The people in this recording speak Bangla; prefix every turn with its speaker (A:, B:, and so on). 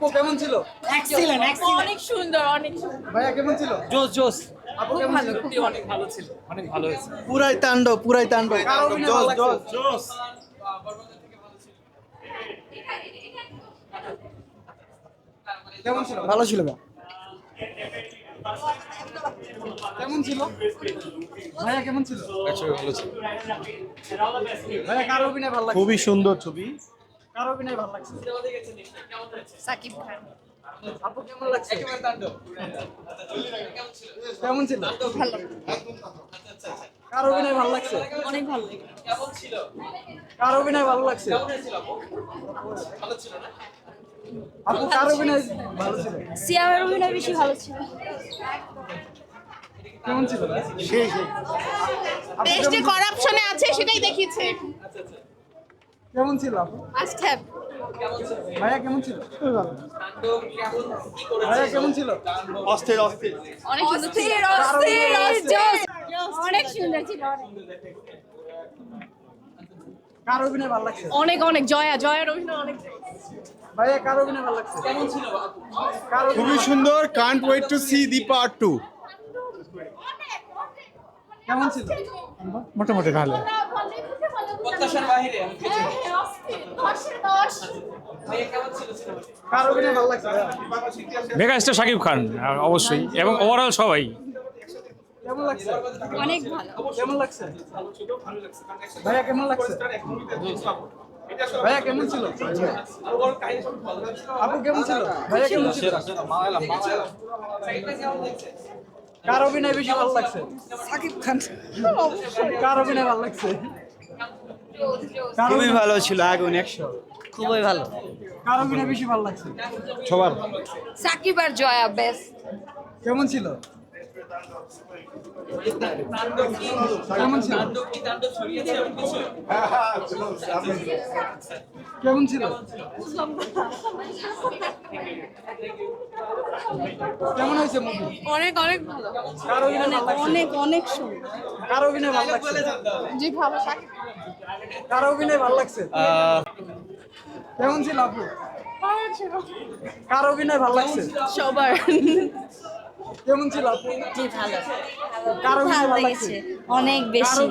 A: আপু কেমন ছিল?
B: এক্সিলেন্ট এক্সিলেন্ট
C: অনেক সুন্দর অনেক সুন্দর।
A: ভাইয়া কেমন ছিল?
B: জোস জোস।
A: আপু কেমন ছিল?
B: অনেক ভালো ছিল। অনেক ভালো হয়েছে।
D: পুরাই তাণ্ডব পুরাই তাণ্ডব।
A: কার অভিনয় ভালো কেমন ছিল?
D: ভালো ছিল
A: কেমন ছিল? ভাইয়া কেমন ছিল?
D: ভালো ছিল।
A: ভাইয়া কার অভিনয় ভালো লাগছে?
D: খুবই সুন্দর ছবি।
A: কার অভিনয় ভালো লাগছে।
C: সাকিব খান।
A: আপু কেমন লাগছে? কেমন ছিল?
C: ভালো
A: কার অভিনয় ভালো লাগছে?
C: অনেক ভালো
A: কার অভিনয় ভালো লাগছে? আপু? কার অভিনয় ভালো ছিল?
C: সিয়ামের অভিনয় বেশি ভালো ছিল।
A: কেমন ছিল?
D: সেই সেই।
E: করাপশনে আছে সেটাই দেখিয়েছে।
A: কেমন ছিল আপু?
C: মাস্ট হ্যাভ
A: ভাইয়া কেমন ছিল? ভাইয়া কেমন ছিল?
D: অস্থির অস্থির।
C: অনেক সুন্দর অস্থির অনেক সুন্দর ছিল
A: কার অভিনয় ভালো লাগছে?
C: অনেক অনেক। জয়া জয়ার অভিনয় অনেক।
A: ভাইয়া কার অভিনয় ভালো লাগছে? কেমন ছিল
D: খুবই সুন্দর। Can't wait to see the part two
A: কেমন ছিল?
D: মোটামুটি ভালো।
A: ভালো লাগছে ভাইয়া?
F: মেগাস্টার শাকিব খান অবশ্যই। এবং ওভারঅল সবাই।
A: কেমন লাগছে?
C: অনেক ভালো।
A: কেমন লাগছে? ভাইয়া কেমন লাগছে? ভাইয়া কেমন ছিল? আপু কেমন ছিল? ভাইয়া কেমন ছিল? কার অভিনয় বেশি ভালো লাগছে?
B: সাকিব খান।
A: কার অভিনয় ভালো লাগছে?
D: খুবই ভালো ছিল আগুন একশো
B: খুবই ভালো।
A: কার অভিনয় বেশি ভালো লাগছে।
D: সবার।
C: সাকিব আর জয়া বেস্ট
A: কেমন ছিল? কেমন ছিল? কেমন ছিল? কেমন হয়েছে মুভি
C: অনেক অনেক ভালো।
A: কার অভিনয় ভালো লাগছে?
C: অনেক অনেক সুন্দর।
A: কার অভিনয় ভালো লাগছে?
C: জি ভালো
A: কার অভিনয় ভালো লাগছে? কেমন ছিল আপু? কার অভিনয় ভালো লাগছে?
C: সবার।
A: কেমন ছিল আপু?
C: জি ভালো।
A: কার অভিনয়
C: ভালো
A: লাগছে?
C: অনেক
A: বেশি?